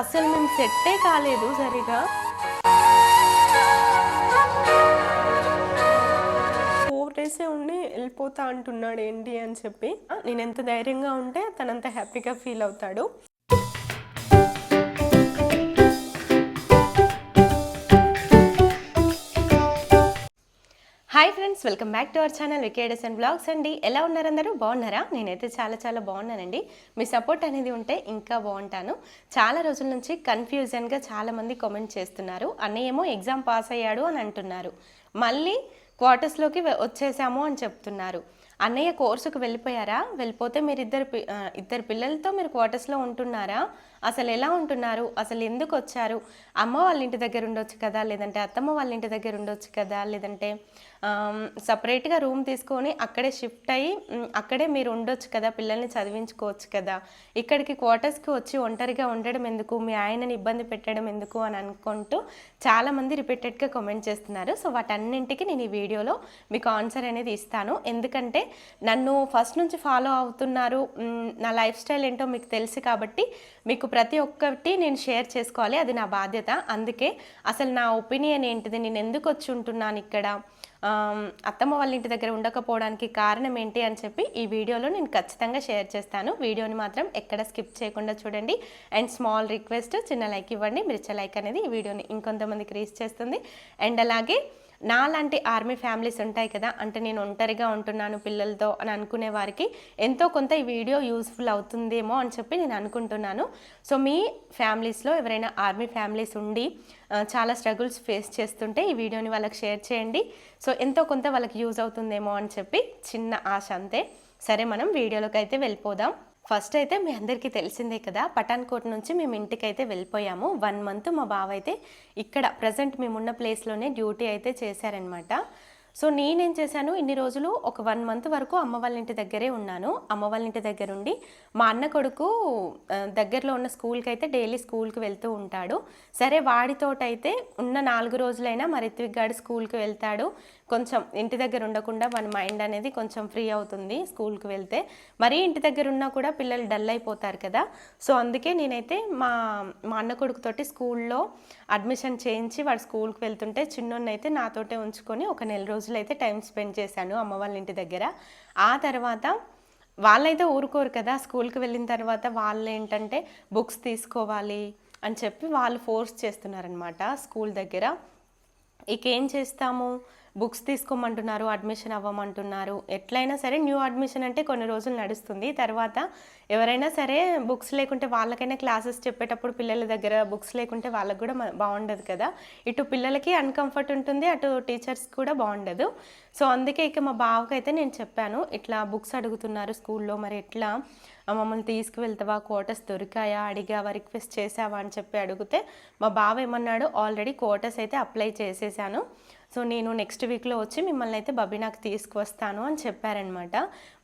అసలు మేము సెట్టే కాలేదు సరిగా. ఫోర్ డేసే ఉండి వెళ్ళిపోతా అంటున్నాడు ఏంటి అని చెప్పి. నేను ఎంత ధైర్యంగా ఉంటే తనంత హ్యాపీగా ఫీల్ అవుతాడు. Hi friends welcome back to our channel వికేడస్ and blogs అండి. ఎలా ఉన్నారు అందరూ? బాగున్నారా? నేనైతే చాలా చాలా బాగున్నానండి. మీ సపోర్ట్ అనేది ఉంటే ఇంకా బాగుంటాను. చాలా రోజుల నుంచి కన్ఫ్యూజన్గా చాలామంది కామెంట్ చేస్తున్నారు. అన్నయ్య ఏమో ఎగ్జామ్ పాస్ అయ్యాడు అని అంటున్నారు. మళ్ళీ క్వార్టర్స్లోకి వచ్చేసాము అని చెప్తున్నారు. అన్నయ్య కోర్సుకు వెళ్ళిపోయారా? వెళ్ళిపోతే మీరు ఇద్దరు పి- ఇద్దరు పిల్లలతో మీరు క్వార్టర్స్లో ఉంటున్నారా? అసలు ఎలా ఉంటున్నారు? అసలు ఎందుకు వచ్చారు? అమ్మ వాళ్ళ ఇంటి దగ్గర ఉండొచ్చు కదా? లేదంటే అత్తమ్మ వాళ్ళ ఇంటి దగ్గర ఉండొచ్చు కదా? లేదంటే సపరేట్గా రూమ్ తీసుకొని అక్కడే షిఫ్ట్ అయ్యి అక్కడే మీరు ఉండొచ్చు కదా పిల్లల్ని చదివించుకోవచ్చు కదా. ఇక్కడికి క్వార్టర్స్కి వచ్చి ఒంటరిగా ఉండడం ఎందుకు? మీ ఆయనని ఇబ్బంది పెట్టడం ఎందుకు అని అనుకుంటూ చాలామంది రిపీటెడ్గా కామెంట్ చేస్తున్నారు. సో వాటన్నింటికి నేను ఈ వీడియోలో మీకు ఆన్సర్ అనేది ఇస్తాను. ఎందుకంటే నన్ను ఫస్ట్ నుంచి ఫాలో అవుతున్నారు. నా లైఫ్ స్టైల్ ఏంటో మీకు తెలుసు కాబట్టి మీకు ప్రతి ఒక్కటి నేను షేర్ చేసుకోవాలి. అది నా బాధ్యత. అందుకే అసలు నా ఒపీనియన్ ఏంటిది? నేను ఎందుకు వచ్చి ఉంటున్నాను ఇక్కడ? అత్తమ్మ వాళ్ళ ఇంటి దగ్గర ఉండకపోవడానికి కారణం ఏంటి అని చెప్పి ఈ వీడియోలో నేను ఖచ్చితంగా షేర్ చేస్తాను. వీడియోని మాత్రం ఎక్కడ స్కిప్ చేయకుండా చూడండి. అండ్ స్మాల్ రిక్వెస్ట్ చిన్న లైక్ ఇవ్వండి. మిర్చ లైక్ అనేది ఈ వీడియోని ఇంకొంతమందికి రీచ్ చేస్తుంది. అండ్ అలాగే నాలాంటి ఆర్మీ ఫ్యామిలీస్ ఉంటాయి కదా అంటే నేను ఒంటరిగా ఉంటున్నాను పిల్లలతో అని అనుకునే వారికి ఎంతో కొంత ఈ వీడియో యూస్ఫుల్ అవుతుందేమో అని చెప్పి నేను అనుకుంటున్నాను. సో మీ ఫ్యామిలీస్లో ఎవరైనా ఆర్మీ ఫ్యామిలీస్ ఉండి చాలా స్ట్రగుల్స్ ఫేస్ చేస్తుంటే ఈ వీడియోని వాళ్ళకి షేర్ చేయండి. సో ఎంతో కొంత వాళ్ళకి యూజ్ అవుతుందేమో అని చెప్పి చిన్న ఆశ అంతే. సరే మనం వీడియోలోకి అయితే వెళ్ళిపోదాం. ఫస్ట్ అయితే మీ అందరికీ తెలిసిందే కదా పఠాన్కోట్ నుంచి మేము ఇంటికైతే వెళ్ళిపోయాము. వన్ మంత్ మా బావ అయితే ఇక్కడ ప్రజెంట్ మేమున్న ప్లేస్లోనే డ్యూటీ అయితే చేశారనమాట సో నేనేం చేశాను ఇన్ని రోజులు ఒక వన్ మంత్ వరకు అమ్మ వాళ్ళ ఇంటి దగ్గరే ఉన్నాను. అమ్మ వాళ్ళ ఇంటి దగ్గర ఉండి మా అన్న కొడుకు దగ్గరలో ఉన్న స్కూల్కి అయితే డైలీ స్కూల్కి వెళ్తూ ఉంటాడు. సరే వాడితోటైతే ఉన్న నాలుగు రోజులైనా మరి రిత్విక్ గాడు స్కూల్కి వెళ్తాడు. కొంచెం ఇంటి దగ్గర ఉండకుండా మన మైండ్ అనేది కొంచెం ఫ్రీ అవుతుంది స్కూల్కి వెళ్తే. మరీ ఇంటి దగ్గర ఉన్నా కూడా పిల్లలు డల్ అయిపోతారు కదా. సో అందుకే నేనైతే మా మా అన్న కొడుకుతోటి స్కూల్లో అడ్మిషన్ చేయించి వాడు స్కూల్కి వెళ్తుంటే చిన్నోన్ని అయితే నాతోటే ఉంచుకొని ఒక నెల రోజులు అయితే టైం స్పెండ్ చేశాను అమ్మ వాళ్ళ ఇంటి దగ్గర. ఆ తర్వాత వాళ్ళైతే ఊరుకోరు కదా. స్కూల్కి వెళ్ళిన తర్వాత వాళ్ళు ఏంటంటే బుక్స్ తీసుకోవాలి అని చెప్పి వాళ్ళు ఫోర్స్ చేస్తున్నారనమాట స్కూల్ దగ్గర. ఇక ఏం చేస్తాము? బుక్స్ తీసుకోమంటున్నారు అడ్మిషన్ అవ్వమంటున్నారు. ఎట్లయినా సరే న్యూ అడ్మిషన్ అంటే కొన్ని రోజులు నడుస్తుంది. తర్వాత ఎవరైనా సరే బుక్స్ లేకుంటే వాళ్ళకైనా క్లాసెస్ చెప్పేటప్పుడు పిల్లల దగ్గర బుక్స్ లేకుంటే వాళ్ళకి కూడా బాగుండదు కదా. ఇటు పిల్లలకి అన్కంఫర్ట్ ఉంటుంది అటు టీచర్స్ కూడా బాగుండదు. సో అందుకే ఇక మా బావకైతే నేను చెప్పాను ఇట్లా బుక్స్ అడుగుతున్నారు స్కూల్లో మరి ఎట్లా? మమ్మల్ని తీసుకువెళ్తావా? క్వార్టర్స్ దొరికాయా? అడిగావా? రిక్వెస్ట్ చేసావా? అని చెప్పి అడిగితే మా బావ ఏమన్నాడు ఆల్రెడీ క్వార్టర్స్ అయితే అప్లై చేసేసాను. సో నేను నెక్స్ట్ వీక్లో వచ్చి మిమ్మల్ని అయితే బబీనాకి తీసుకువస్తాను అని చెప్పారనమాట.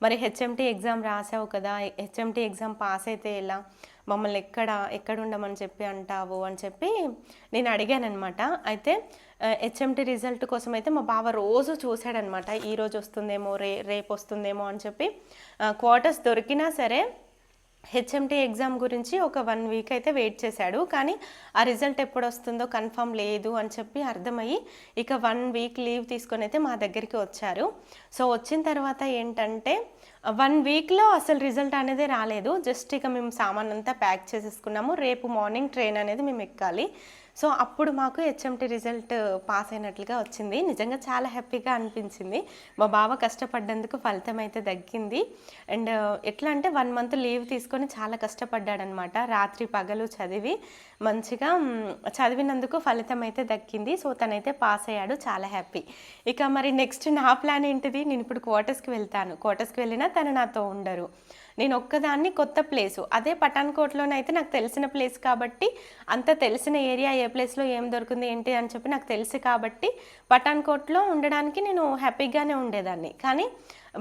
మరి హెచ్ఎంటీ ఎగ్జామ్ రాసావు కదా హెచ్ఎంటీ ఎగ్జామ్ పాస్ అయితే ఎలా? మమ్మల్ని ఎక్కడ ఎక్కడ ఉండమని చెప్పి అంటావు అని చెప్పి నేను అడిగానమాట అయితే హెచ్ఎంటీ రిజల్ట్ కోసం అయితే మా బావ రోజు చూశాడనమాట. ఈ రోజు వస్తుందేమో రే రేపు వస్తుందేమో అని చెప్పి క్వార్టర్స్ దొరికినా సరే హెచ్ఎంటీ ఎగ్జామ్ గురించి ఒక వన్ వీక్ అయితే వెయిట్ చేశాడు. కానీ ఆ రిజల్ట్ ఎప్పుడు వస్తుందో కన్ఫర్మ్ లేదు అని చెప్పి అర్థమయ్యి ఇక వన్ వీక్ లీవ్ తీసుకొని అయితే మా దగ్గరికి వచ్చారు. సో వచ్చిన తర్వాత ఏంటంటే వన్ వీక్లో అసలు రిజల్ట్ అనేది రాలేదు. జస్ట్ ఇక మేము సామాన్ అంతా ప్యాక్ చేసేసుకున్నాము. రేపు మార్నింగ్ ట్రైన్ అనేది మేము ఎక్కాలి. సో అప్పుడు మాకు హెచ్ఎంటీ రిజల్ట్ uh, పాస్ అయినట్లుగా వచ్చింది. నిజంగా చాలా హ్యాపీగా అనిపించింది. మా బావ కష్టపడ్డందుకు ఫలితం అయితే దక్కింది. అండ్ uh, ఎట్లా అంటే వన్ మంత్ లీవ్ తీసుకొని చాలా కష్టపడ్డాడనమాట. రాత్రి పగలు చదివి మంచిగా చదివినందుకు ఫలితం అయితే దక్కింది. సో తనైతే పాస్ అయ్యాడు. చాలా హ్యాపీ. ఇక మరి నెక్స్ట్ నా ప్లాన్ ఏంటిది? నేను ఇప్పుడు క్వార్టర్స్కి వెళ్తాను. క్వార్టర్స్కి వెళ్ళినా తను నాతో ఉండరు. నేను ఒక్కదాన్ని కొత్త ప్లేసు. అదే పఠాన్కోట్లోనైతే నాకు తెలిసిన ప్లేస్ కాబట్టి అంత తెలిసిన ఏరియా ఏ ప్లేస్లో ఏం దొరుకుంది ఏంటి అని చెప్పి నాకు తెలుసు కాబట్టి పఠాన్కోట్లో ఉండడానికి నేను హ్యాపీగానే ఉండేదాన్ని. కానీ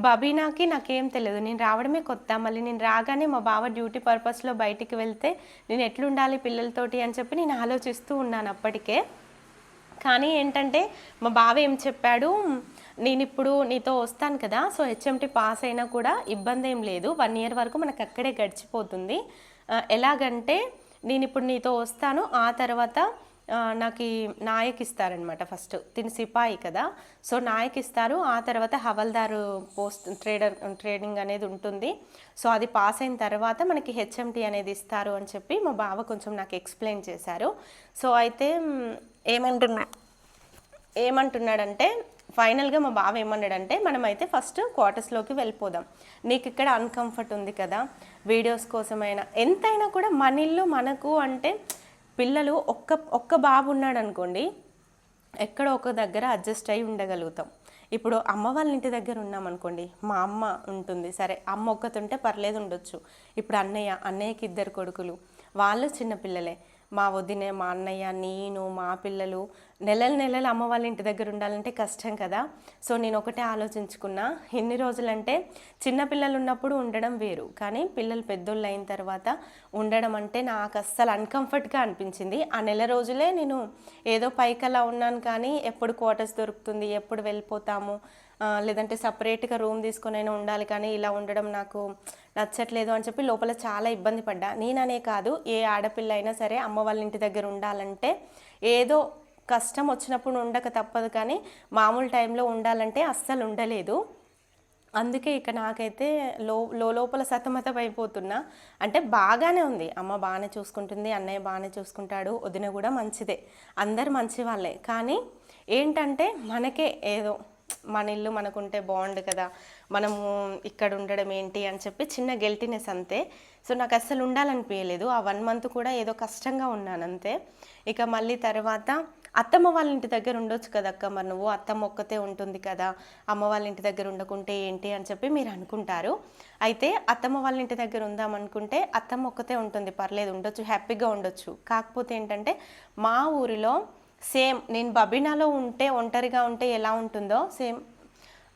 బబీనాకి నాకేం తెలియదు. నేను రావడమే కొత్త. మళ్ళీ నేను రాగానే మా బావ డ్యూటీ పర్పస్లో బయటికి వెళ్తే నేను ఎట్లుండాలి పిల్లలతోటి అని చెప్పి నేను ఆలోచిస్తూ ఉన్నాను అప్పటికే. కానీ ఏంటంటే మా బావ ఏం చెప్పాడు? నేను ఇప్పుడు నీతో వస్తాను కదా సో హెచ్ఎంటీ పాస్ అయినా కూడా ఇబ్బంది ఏం లేదు. వన్ ఇయర్ వరకు మనకు అక్కడే గడిచిపోతుంది ఎలాగంటే నేను ఇప్పుడు నీతో వస్తాను ఆ తర్వాత నాకు నాయక్ ఇస్తారనమాట ఫస్ట్. తిని సిపాయి కదా సో నాయక్ ఇస్తారు. ఆ తర్వాత హవల్దారు పోస్ట్ ట్రేడర్ ట్రేడింగ్ అనేది ఉంటుంది. సో అది పాస్ అయిన తర్వాత మనకి హెచ్ఎంటీ అనేది ఇస్తారు అని చెప్పి మా బావ కొంచెం నాకు ఎక్స్ప్లెయిన్ చేశారు. సో అయితే ఏమంటున్నా? ఏమంటున్నాడంటే ఫైనల్గా మా బావ ఏమన్నాడంటే మనమైతే ఫస్ట్ క్వార్టర్స్లోకి వెళ్ళిపోదాం. నీకు ఇక్కడ అన్కంఫర్ట్ ఉంది కదా. వీడియోస్ కోసమైనా. ఎంతైనా కూడా మన ఇల్లు మనకు అంటే పిల్లలు ఒక్క ఒక్క బాబు ఉన్నాడు అనుకోండి ఎక్కడో ఒక దగ్గర అడ్జస్ట్ అయి ఉండగలుగుతాం. ఇప్పుడు అమ్మ వాళ్ళ ఇంటి దగ్గర ఉన్నాం అనుకోండి మా అమ్మ ఉంటుంది. సరే అమ్మ ఒక్కతుంటే పర్లేదు ఉండొచ్చు. ఇప్పుడు అన్నయ్య అన్నయ్యకి ఇద్దరు కొడుకులు. వాళ్ళు చిన్నపిల్లలే మా వదిన మా అన్నయ్య నేను మా పిల్లలు నెలలు నెలలు అమ్మ వాళ్ళ ఇంటి దగ్గర ఉండాలంటే కష్టం కదా. సో నేను ఒకటే ఆలోచించుకున్నా. ఎన్ని రోజులంటే చిన్నపిల్లలు ఉన్నప్పుడు ఉండడం వేరు. కానీ పిల్లలు పెద్దోళ్ళు అయిన తర్వాత ఉండడం అంటే నాకు అస్సలు అన్కంఫర్ట్గా అనిపించింది. ఆ నెల రోజులే నేను ఏదో పైకలా ఉన్నాను కానీ ఎప్పుడు క్వార్టర్స్ దొరుకుతుంది ఎప్పుడు వెళ్ళిపోతాము లేదంటే సపరేట్గా రూమ్ తీసుకొని అయినా ఉండాలి కానీ ఇలా ఉండడం నాకు నచ్చట్లేదు అని చెప్పి లోపల చాలా ఇబ్బంది పడ్డా. నేననే కాదు ఏ ఆడపిల్ల అయినా సరే అమ్మ వాళ్ళ ఇంటి దగ్గర ఉండాలంటే ఏదో కష్టం వచ్చినప్పుడు ఉండక తప్పదు కానీ మామూలు టైంలో ఉండాలంటే అస్సలు ఉండలేదు. అందుకే ఇక నాకైతే లో లో లోపల సతమతం అయిపోతున్నా. అంటే బాగానే ఉంది. అమ్మ బాగానే చూసుకుంటుంది అన్నయ్య బాగానే చూసుకుంటాడు వదిన కూడా మంచిదే. అందరు మంచి వాళ్ళే కానీ ఏంటంటే మనకే ఏదో మన ఇల్లు మనకుంటే బాగుండు కదా మనము ఇక్కడ ఉండడం ఏంటి అని చెప్పి చిన్న గెల్టీనెస్ అంతే. సో నాకు అస్సలు ఉండాలనిపించలేదు ఆ వన్ మంత్ కూడా ఏదో కష్టంగా ఉన్నాను అంతే. ఇక మళ్ళీ తర్వాత అత్తమ్మ వాళ్ళ ఇంటి దగ్గర ఉండొచ్చు కదా అక్క మరి నువ్వు అత్తమ్మ ఒక్కతే ఉంటుంది కదా అమ్మ వాళ్ళ ఇంటి దగ్గర ఉండకుంటే ఏంటి అని చెప్పి మీరు అనుకుంటారు. అయితే అత్తమ్మ వాళ్ళ ఇంటి దగ్గర ఉందాం అనుకుంటే అత్తమ్మ ఒక్కతే ఉంటుంది పర్లేదు ఉండొచ్చు హ్యాపీగా ఉండొచ్చు. కాకపోతే ఏంటంటే మా ఊరిలో సేమ్ నేను బబినాలో ఉంటే ఒంటరిగా ఉంటే ఎలా ఉంటుందో సేమ్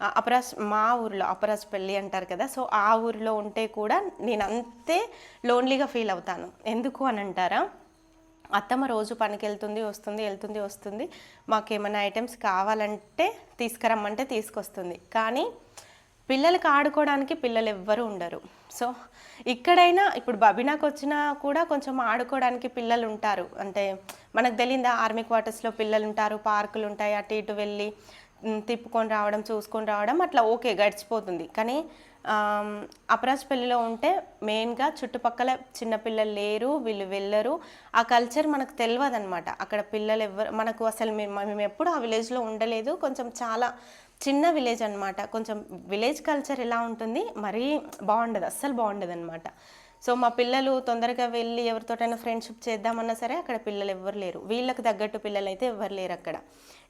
అపరాజ్ మా ఊరిలో అపరాజ్ పెళ్ళి అంటారు కదా సో ఆ ఊరిలో ఉంటే కూడా నేను అంతే లోన్లీగా ఫీల్ అవుతాను. ఎందుకు అని అంటారా? అత్తమ్మ రోజు పనికి వెళ్తుంది వస్తుంది వెళ్తుంది వస్తుంది. మాకు ఏమైనా ఐటమ్స్ కావాలంటే తీసుకురమ్మంటే తీసుకొస్తుంది. కానీ పిల్లలకి ఆడుకోవడానికి పిల్లలు ఎవ్వరు ఉండరు. సో ఇక్కడైనా ఇప్పుడు బబినాకు వచ్చినా కూడా కొంచెం ఆడుకోవడానికి పిల్లలు ఉంటారు. అంటే మనకు తెలియదా ఆర్మీ క్వార్టర్స్లో పిల్లలు ఉంటారు పార్కులు ఉంటాయి అటు ఇటు వెళ్ళి తిప్పుకొని రావడం చూసుకొని రావడం అట్లా ఓకే గడిచిపోతుంది. కానీ ఆమ్, అపరాజ్ పెళ్ళిలో ఉంటే మెయిన్గా చుట్టుపక్కల చిన్నపిల్లలు లేరు వీళ్ళు వెళ్ళరు. ఆ కల్చర్ మనకు తెలియదు అనమాట అక్కడ పిల్లలు ఎవరు మనకు అసలు మేము మేము ఎప్పుడు ఆ విలేజ్లో ఉండలేదు. కొంచెం చాలా చిన్న విలేజ్ అన్నమాట. కొంచెం విలేజ్ కల్చర్ ఎలా ఉంటుంది మరీ బాగుండదు అస్సలు బాగుండదు అనమాట సో మా పిల్లలు తొందరగా వెళ్ళి ఎవరితోటైనా ఫ్రెండ్షిప్ చేద్దామన్నా సరే అక్కడ పిల్లలు ఎవ్వరు లేరు. వీళ్ళకి తగ్గట్టు పిల్లలు అయితే ఎవ్వరు లేరు అక్కడ.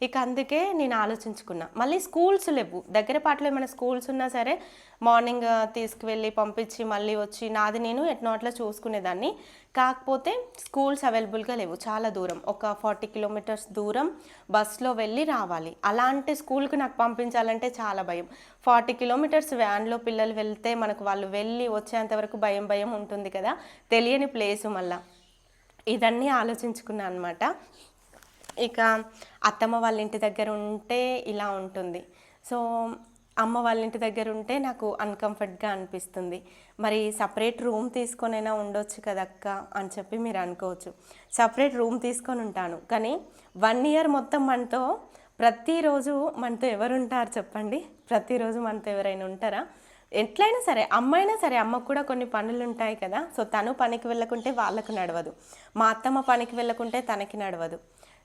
ఇక అందుకే నేను ఆలోచించుకున్నా. మళ్ళీ స్కూల్స్ లేవు. దగ్గర పాటలో ఏమైనా స్కూల్స్ ఉన్నా సరే మార్నింగ్ తీసుకువెళ్ళి పంపించి మళ్ళీ వచ్చి నాది నేను ఎట్నో అట్లా చూసుకునేదాన్ని. కాకపోతే స్కూల్స్ అవైలబుల్గా లేవు. చాలా దూరం. ఒక ఫార్టీ కిలోమీటర్స్ దూరం బస్లో వెళ్ళి రావాలి. అలాంటి స్కూల్కి నాకు పంపించాలంటే చాలా భయం. ఫార్టీ కిలోమీటర్స్ వ్యాన్లో పిల్లలు వెళ్తే మనకు వాళ్ళు వెళ్ళి వచ్చేంతవరకు భయం భయం ఉంటుంది కదా. తెలియని ప్లేసు మళ్ళా. ఇదన్నీ ఆలోచించుకున్నా అనమాట ఇక అత్తమ్మ వాళ్ళ ఇంటి దగ్గర ఉంటే ఇలా ఉంటుంది. సో అమ్మ వాళ్ళ ఇంటి దగ్గర ఉంటే నాకు అన్కంఫర్ట్గా అనిపిస్తుంది. మరి సపరేట్ రూమ్ తీసుకొనైనా ఉండొచ్చు కదక్క అని చెప్పి మీరు అనుకోవచ్చు. సపరేట్ రూమ్ తీసుకొని ఉంటాను. కానీ వన్ ఇయర్ మొత్తం మనతో ప్రతిరోజు మనతో ఎవరు ఉంటారు చెప్పండి? ప్రతిరోజు మనతో ఎవరైనా ఉంటారా? ఎట్లయినా సరే అమ్మైనా సరే అమ్మకు కూడా కొన్ని పనులు ఉంటాయి కదా. సో తను పనికి వెళ్ళకుంటే వాళ్ళకు నడవదు. మా అత్తమ్మ పనికి వెళ్ళకుంటే తనకి నడవదు.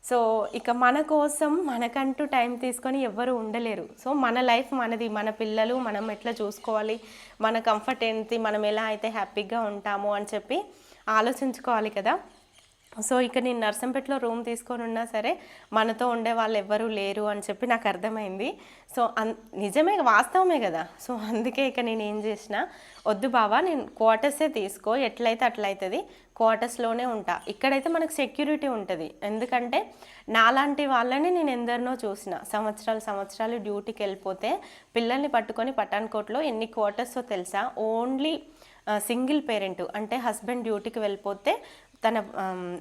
సో ఇక మన కోసం మనకంటూ టైం తీసుకొని ఎవ్వరు ఉండలేరు. సో మన లైఫ్ మనది. మన పిల్లలు మనం ఎట్లా చూసుకోవాలి? మన కంఫర్ట్ ఏంటి? మనం ఎలా అయితే హ్యాపీగా ఉంటాము అని చెప్పి ఆలోచించుకోవాలి కదా. సో ఇక నేను నర్సంపేటలో రూమ్ తీసుకొని ఉన్నా సరే మనతో ఉండే వాళ్ళు ఎవ్వరూ లేరు అని చెప్పి నాకు అర్థమైంది. సో అన్ నిజమే వాస్తవమే కదా. సో అందుకే ఇక నేను ఏం చేసిన వద్దు బావా నేను క్వార్టర్సే తీసుకో ఎట్లయితే అట్లయితుంది క్వార్టర్స్లోనే ఉంటా. ఇక్కడైతే మనకు సెక్యూరిటీ ఉంటుంది. ఎందుకంటే నాలాంటి వాళ్ళని నేను ఎందరినో చూసిన సంవత్సరాలు సంవత్సరాలు డ్యూటీకి వెళ్ళిపోతే పిల్లల్ని పట్టుకొని పఠాన్కోట్లో ఎన్ని క్వార్టర్సో తెలుసా? ఓన్లీ సింగిల్ పేరెంట్ అంటే హస్బెండ్ డ్యూటీకి వెళ్ళిపోతే తన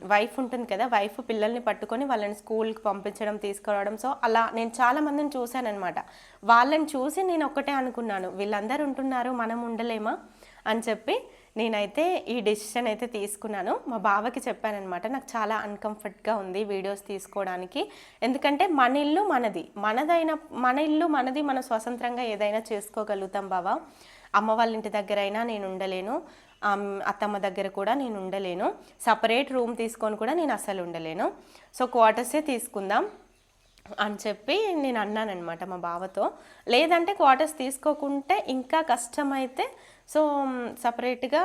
వైఫ్ ఉంటుంది కదా వైఫ్ పిల్లల్ని పట్టుకొని వాళ్ళని స్కూల్కి పంపించడం తీసుకురావడం. సో అలా నేను చాలా మందిని చూశానమాట వాళ్ళని చూసి నేను ఒక్కటే అనుకున్నాను వీళ్ళందరూ ఉంటున్నారు మనం ఉండలేమా? అని చెప్పి నేనైతే ఈ డెసిషన్ అయితే తీసుకున్నాను. మా బావకి చెప్పానమాట నాకు చాలా అన్కంఫర్ట్గా ఉంది వీడియోస్ తీసుకోవడానికి. ఎందుకంటే మన ఇల్లు మనది. మనదైన మన ఇల్లు మనది మనం స్వతంత్రంగా ఏదైనా చేసుకోగలుగుతాం బావా. అమ్మ వాళ్ళ ఇంటి దగ్గర అయినా నేను ఉండలేను. అత్తమ్మ దగ్గర కూడా నేను ఉండలేను. సపరేట్ రూమ్ తీసుకొని కూడా నేను అసలు ఉండలేను. సో క్వార్టర్సే తీసుకుందాం అని చెప్పి నేను అన్నానమాట మా బావతో. లేదంటే క్వార్టర్స్ తీసుకోకుంటే ఇంకా కష్టమైతే సో సపరేట్గా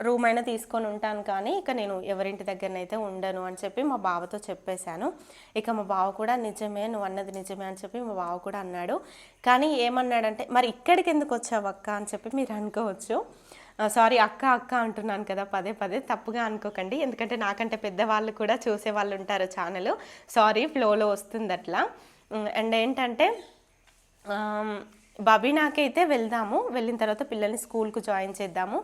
రూమ్ అయినా తీసుకొని ఉంటాను కానీ ఇక నేను ఎవరింటి దగ్గరనైతే ఉండను అని చెప్పి మా బావతో చెప్పేశాను. ఇక మా బావ కూడా నిజమే నువ్వు అన్నది నిజమే అని చెప్పి మా బావ కూడా అన్నాడు. కానీ ఏమన్నాడంటే మరి ఇక్కడికి ఎందుకు వచ్చావక్క? అని చెప్పి మీరు అనుకోవచ్చు. సారీ అక్క అక్క అంటున్నాను కదా పదే పదే. తప్పుగా అనుకోకండి. ఎందుకంటే నాకంటే పెద్దవాళ్ళు కూడా చూసే వాళ్ళు ఉంటారు ఛానల్. సారీ ఫ్లోలో వస్తుంది అట్లా అండ్ ఏంటంటే బబీనాకైతే వెళ్దాము. వెళ్ళిన తర్వాత పిల్లల్ని స్కూల్కు జాయిన్ చేద్దాము.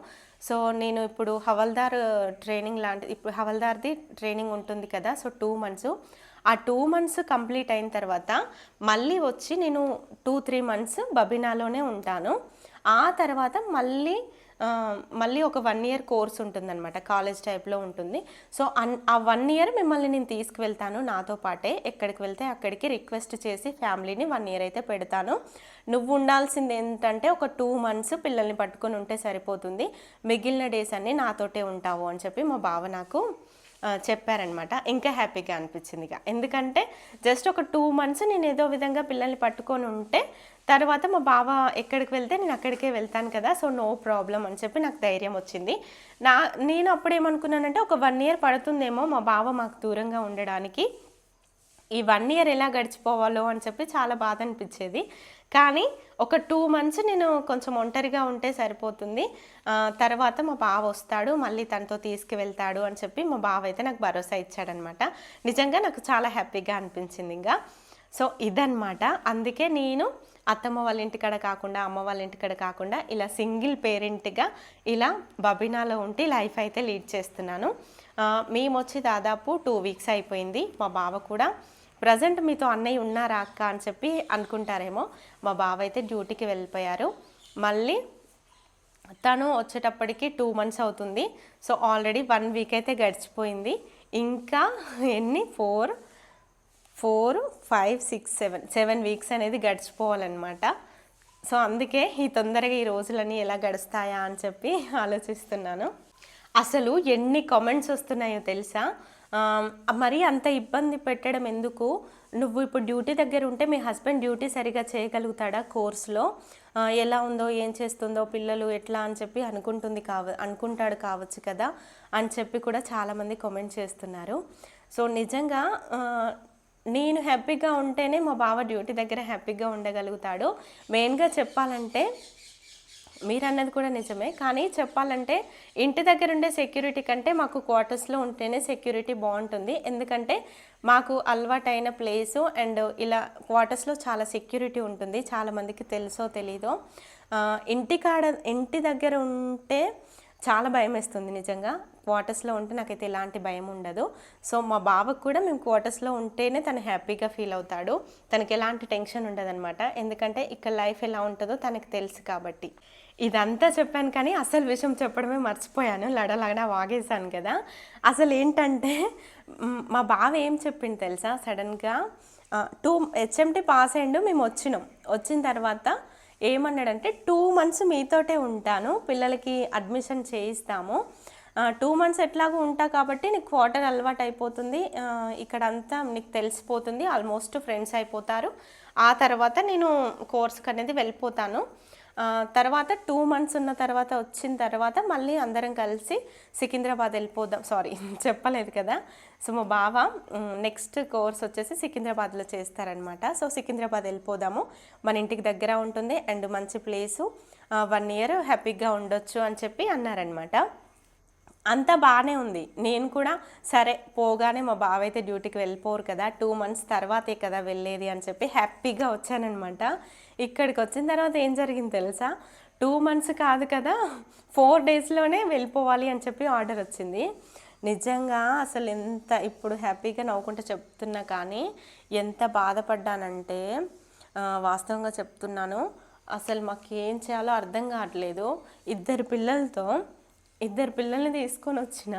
సో నేను ఇప్పుడు హవల్దార్ ట్రైనింగ్ లాంటి ఇప్పుడు హవల్దార్ది ట్రైనింగ్ ఉంటుంది కదా సో టూ మంత్స్. ఆ టూ మంత్స్ కంప్లీట్ అయిన తర్వాత మళ్ళీ వచ్చి నేను టూ త్రీ మంత్స్ బబీనాలోనే ఉంటాను. ఆ తర్వాత మళ్ళీ మళ్ళీ ఒక వన్ ఇయర్ కోర్స్ ఉంటుందన్నమాట కాలేజ్ టైప్లో ఉంటుంది. సో అన్ ఆ వన్ ఇయర్ మిమ్మల్ని నేను తీసుకువెళ్తాను నాతో పాటే ఎక్కడికి వెళ్తే అక్కడికి రిక్వెస్ట్ చేసి ఫ్యామిలీని వన్ ఇయర్ అయితే పెడతాను. నువ్వు ఉండాల్సింది ఏంటంటే ఒక టూ మంత్స్ పిల్లల్ని పట్టుకొని ఉంటే సరిపోతుంది. మిగిలిన డేస్ అన్నీ నాతోటే ఉంటావు అని చెప్పి మా బావ నాకు చెప్పారనమాట ఇంకా హ్యాపీగా అనిపించింది ఇక. ఎందుకంటే జస్ట్ ఒక టూ మంత్స్ నేను ఏదో విధంగా పిల్లల్ని పట్టుకొని ఉంటే తర్వాత మా బావ ఎక్కడికి వెళ్తే నేను అక్కడికే వెళ్తాను కదా సో నో ప్రాబ్లం అని చెప్పి నాకు ధైర్యం వచ్చింది. నా నేను అప్పుడేమనుకున్నానంటే ఒక వన్ ఇయర్ పడుతుందేమో మా బావ మాకు దూరంగా ఉండడానికి. ఈ వన్ ఇయర్ ఎలా గడిచిపోవాలో అని చెప్పి చాలా బాధ అనిపించేది. కానీ ఒక టూ మంత్స్ నేను కొంచెం ఒంటరిగా ఉంటే సరిపోతుంది. తర్వాత మా బావ వస్తాడు మళ్ళీ తనతో తీసుకువెళ్తాడు అని చెప్పి మా బావ అయితే నాకు భరోసా ఇచ్చాడనమాట. నిజంగా నాకు చాలా హ్యాపీగా అనిపించింది ఇంకా. సో ఇదనమాట అందుకే నేను అత్తమ్మ వాళ్ళ ఇంటికాడ కాకుండా అమ్మ వాళ్ళ ఇంటికాడ కాకుండా ఇలా సింగిల్ పేరెంట్గా ఇలా బబినాలో ఉండి లైఫ్ అయితే లీడ్ చేస్తున్నాను. మేము వచ్చి దాదాపు టూ వీక్స్ అయిపోయింది మా బావ కూడా. ప్రజెంట్ మీతో అన్నయ్య ఉన్నారా అక్క అని చెప్పి అనుకుంటారేమో. మా బావ అయితే డ్యూటీకి వెళ్ళిపోయారు. మళ్ళీ తను వచ్చేటప్పటికి టూ మంత్స్ అవుతుంది. సో ఆల్రెడీ వన్ వీక్ అయితే గడిచిపోయింది. ఇంకా ఎన్ని? Four four five six seven seven weeks అనేది గడిచిపోవాలన్నమాట. సో అందుకే ఈ తొందరగా ఈ రోజులన్నీ ఎలా గడుస్తాయా అని చెప్పి ఆలోచిస్తున్నాను. అసలు ఎన్ని కామెంట్స్ వస్తున్నాయో తెలుసా? మరి అంత ఇబ్బంది పెట్టడం ఎందుకు? నువ్వు ఇప్పుడు డ్యూటీ దగ్గర ఉంటే మీ హస్బెండ్ డ్యూటీ సరిగా చేయగలుగుతాడా కోర్స్లో? ఎలా ఉందో ఏం చేస్తుందో పిల్లలు ఎట్లా అని చెప్పి అనుకుంటుంది కావ అనుకుంటాడు కావచ్చు కదా? అని చెప్పి కూడా చాలామంది కామెంట్ చేస్తున్నారు. సో నిజంగా నేను హ్యాపీగా ఉంటేనే మా బావ డ్యూటీ దగ్గర హ్యాపీగా ఉండగలుగుతాడు. మెయిన్గా చెప్పాలంటే మీరు అన్నది కూడా నిజమే. కానీ చెప్పాలంటే ఇంటి దగ్గర ఉండే సెక్యూరిటీ కంటే మాకు క్వార్టర్స్లో ఉంటేనే సెక్యూరిటీ బాగుంటుంది. ఎందుకంటే మాకు అలవాటైన ప్లేసు అండ్ ఇలా క్వార్టర్స్లో చాలా సెక్యూరిటీ ఉంటుంది. చాలామందికి తెలుసో తెలీదో. ఇంటి కాడ ఇంటి దగ్గర ఉంటే చాలా భయం వేస్తుంది నిజంగా. క్వార్టర్స్లో ఉంటే నాకైతే ఎలాంటి భయం ఉండదు. సో మా బావకు కూడా మేము క్వార్టర్స్లో ఉంటేనే తను హ్యాపీగా ఫీల్ అవుతాడు. తనకి ఎలాంటి టెన్షన్ ఉండదన్నమాట. ఎందుకంటే ఇక్కడ లైఫ్ ఎలా ఉంటుందో తనకు తెలుసు కాబట్టి. ఇదంతా చెప్పాను కానీ అసలు విషయం చెప్పడమే మర్చిపోయాను. లడలడ వాగేశాను కదా. అసలు ఏంటంటే మా బావ ఏం చెప్పింది తెలుసా? సడన్గా టూ హెచ్ఎంటీ పాస్ అయ్యిండు మేము వచ్చినాం. వచ్చిన తర్వాత ఏమన్నాడంటే టూ మంత్స్ మీతోటే ఉంటాను పిల్లలకి అడ్మిషన్ చేయిస్తాము. టూ మంత్స్ ఎట్లాగో ఉంటా కాబట్టి నీకు క్వార్టర్ అలవాటు అయిపోతుంది. ఇక్కడంతా ఇక్కడ అంతా నీకు తెలిసిపోతుంది ఆల్మోస్ట్ ఫ్రెండ్స్ అయిపోతారు. ఆ తర్వాత నేను కోర్స్కి అనేది వెళ్ళిపోతాను. తర్వాత టూ మంత్స్ ఉన్న తర్వాత వచ్చిన తర్వాత మళ్ళీ అందరం కలిసి సికింద్రాబాద్ వెళ్ళిపోదాం. సారీ చెప్పలేదు కదా. సో మా బావ నెక్స్ట్ కోర్స్ వచ్చేసి సికింద్రాబాద్లో చేస్తారనమాట సో సికింద్రాబాద్ వెళ్ళిపోదాము. మన ఇంటికి దగ్గర ఉంటుంది. అండ్ మంచి ప్లేసు వన్ ఇయర్ హ్యాపీగా ఉండొచ్చు అని చెప్పి అన్నారనమాట అంతా బాగానే ఉంది. నేను కూడా సరే పోగానే మా బావ అయితే డ్యూటీకి వెళ్ళిపోరు కదా టూ మంత్స్ తర్వాతే కదా వెళ్ళేది అని చెప్పి హ్యాపీగా వచ్చానమాట ఇక్కడికి వచ్చిన తర్వాత ఏం జరిగింది తెలుసా? టూ మంత్స్ కాదు కదా ఫోర్ డేస్లోనే వెళ్ళిపోవాలి అని చెప్పి ఆర్డర్ వచ్చింది. నిజంగా అసలు ఎంత ఇప్పుడు హ్యాపీగా నవ్వుకుంటూ చెప్తున్నా కానీ ఎంత బాధపడ్డానంటే వాస్తవంగా చెప్తున్నాను. అసలు మాకేం చేయాలో అర్థం కావట్లేదు. ఇద్దరు పిల్లలతో ఇద్దరు పిల్లల్ని తీసుకొని వచ్చిన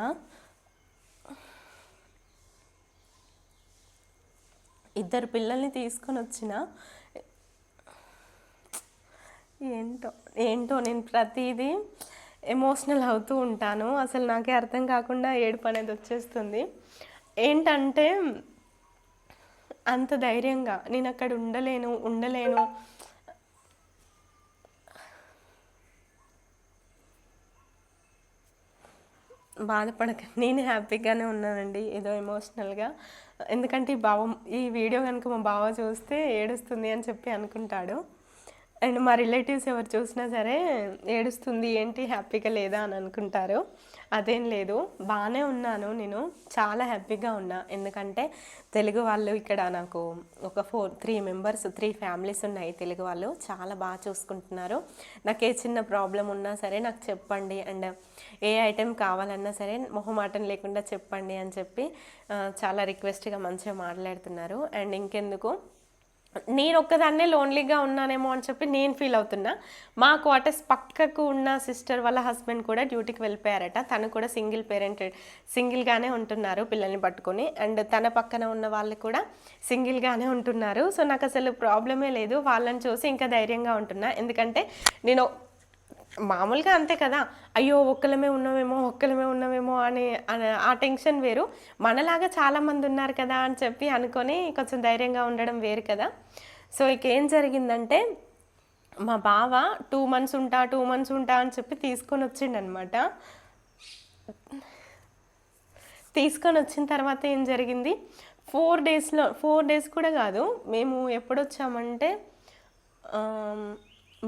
ఇద్దరు పిల్లల్ని తీసుకొని వచ్చిన ఏంటో ఏంటో నేను ప్రతిదీ ఎమోషనల్ అవుతూ ఉంటాను. అసలు నాకే అర్థం కాకుండా ఏడుపు అనేది వచ్చేస్తుంది. ఏంటంటే అంత ధైర్యంగా నేను అక్కడ ఉండలేను ఉండలేను బాధపడక నేను హ్యాపీగానే ఉన్నానండి ఏదో ఎమోషనల్గా. ఎందుకంటే ఈ బావ ఈ వీడియో కనుక మా బావ చూస్తే ఏడుస్తుంది అని చెప్పి అనుకుంటాడు. అండ్ మా రిలేటివ్స్ ఎవరు చూసినా సరే ఏడుస్తుంది ఏంటి హ్యాపీగా లేదా? అని అనుకుంటారు. అదేం లేదు. బాగానే ఉన్నాను. నేను చాలా హ్యాపీగా ఉన్నా. ఎందుకంటే తెలుగు వాళ్ళు ఇక్కడ నాకు ఒక four three members three families ఉన్నాయి తెలుగు వాళ్ళు. చాలా బాగా చూసుకుంటున్నారు. నాకు ఏ చిన్న ప్రాబ్లం ఉన్నా సరే నాకు చెప్పండి. అండ్ ఏ ఐటెం కావాలన్నా సరే మొహమాటం లేకుండా చెప్పండి అని చెప్పి చాలా రిక్వెస్ట్గా మంచిగా మాట్లాడుతున్నారు. అండ్ ఇంకెందుకు? నేను ఒక్కదాన్నే లోన్లీగా ఉన్నానేమో అని చెప్పి నేను ఫీల్ అవుతున్నా. మా క్వార్టర్స్ పక్కకు ఉన్న సిస్టర్ వాళ్ళ హస్బెండ్ కూడా డ్యూటీకి వెళ్ళిపోయారట. తను కూడా సింగిల్ పేరెంటెడ్ సింగిల్గానే ఉంటున్నారు పిల్లల్ని పట్టుకొని. అండ్ తన పక్కన ఉన్న వాళ్ళు కూడా సింగిల్గానే ఉంటున్నారు. సో నాకు అసలు ప్రాబ్లమే లేదు. వాళ్ళని చూసి ఇంకా ధైర్యంగా ఉంటున్నా. ఎందుకంటే నేను మామూలుగా అంతే కదా. అయ్యో ఒక్కలమే ఉన్నామేమో ఒక్కలమే ఉన్నామేమో అని ఆ టెన్షన్ వేరు. మనలాగా చాలామంది ఉన్నారు కదా అని చెప్పి అనుకొని కొంచెం ధైర్యంగా ఉండడం వేరు కదా. సో ఇక ఏం జరిగిందంటే మా బావ టూ మంత్స్ ఉంటా టూ మంత్స్ ఉంటా అని చెప్పి తీసుకొని వచ్చిండనమాట. తీసుకొని వచ్చిన తర్వాత ఏం జరిగింది? ఫోర్ డేస్లో ఫోర్ డేస్ కూడా కాదు మేము ఎప్పుడు వచ్చామంటే